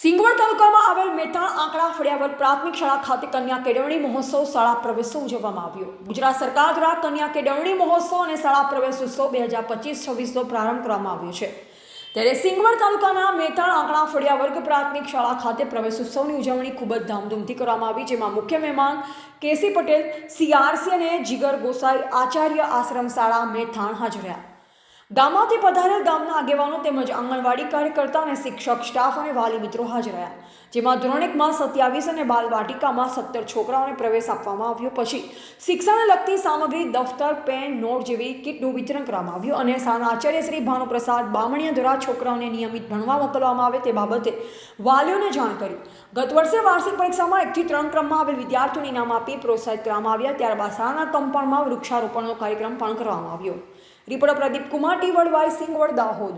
સિંગવડ તાલુકામાં આવેલ મેથાણ આંકડા ફળિયાવર પ્રાથમિક શાળા ખાતે કન્યા કેળવણી મહોત્સવ શાળા પ્રવેશો ઉજવવામાં આવ્યો. ગુજરાત સરકાર દ્વારા કન્યા કેળવણી મહોત્સવ અને શાળા પ્રવેશ ઉત્સવ બે હજાર પચીસ છવ્વીસનો પ્રારંભ કરવામાં આવ્યો છે. ત્યારે સિંગવડ તાલુકાના મેથાણ આંકડા ફળિયા વર્ગ પ્રાથમિક શાળા ખાતે પ્રવેશ ઉત્સવની ઉજવણી ખૂબ જ ધામધૂમથી કરવામાં આવી, જેમાં મુખ્ય મહેમાન કેસી પટેલ સીઆરસી અને જીગર ગોસાઈ આચાર્ય આશ્રમ શાળા મેથાણ હાજર રહ્યા. ગામમાંથી પધારેલ ગામના આગેવાનો તેમજ આંગણવાડી કાર્યકર્તા અને શિક્ષક, સ્ટાફ અને વાલી મિત્રો હાજર રહ્યા. જેમાં ધોરણ એકમાં સત્યાવીસ અને બાલ વાટિકામાં સત્તર છોકરાઓને પ્રવેશ આપવામાં આવ્યો. પછી શિક્ષણને લગતી સામગ્રી, દફતર, પેન, નોટ જેવી કીટનું વિતરણ કરવામાં આવ્યું અને આચાર્ય શ્રી ભાનુપ્રસાદ બામણીયા દ્વારા છોકરાઓને નિયમિત ભણવા મોકલવામાં આવે તે બાબતે વાલીઓને જાણ કરી. ગત વર્ષે વાર્ષિક પરીક્ષામાં એકથી ત્રણ ક્રમમાં આવેલ વિદ્યાર્થીઓને ઇનામ આપી પ્રોત્સાહિત કરવામાં આવ્યા. ત્યારબાદ શાળાના કંપાઉન્ડમાં વૃક્ષારોપણનો કાર્યક્રમ પણ કરવામાં આવ્યો. રિપોર્ટર પ્રદીપ કુમાર ટીવડ વાય સિંગવડ દાહોદ.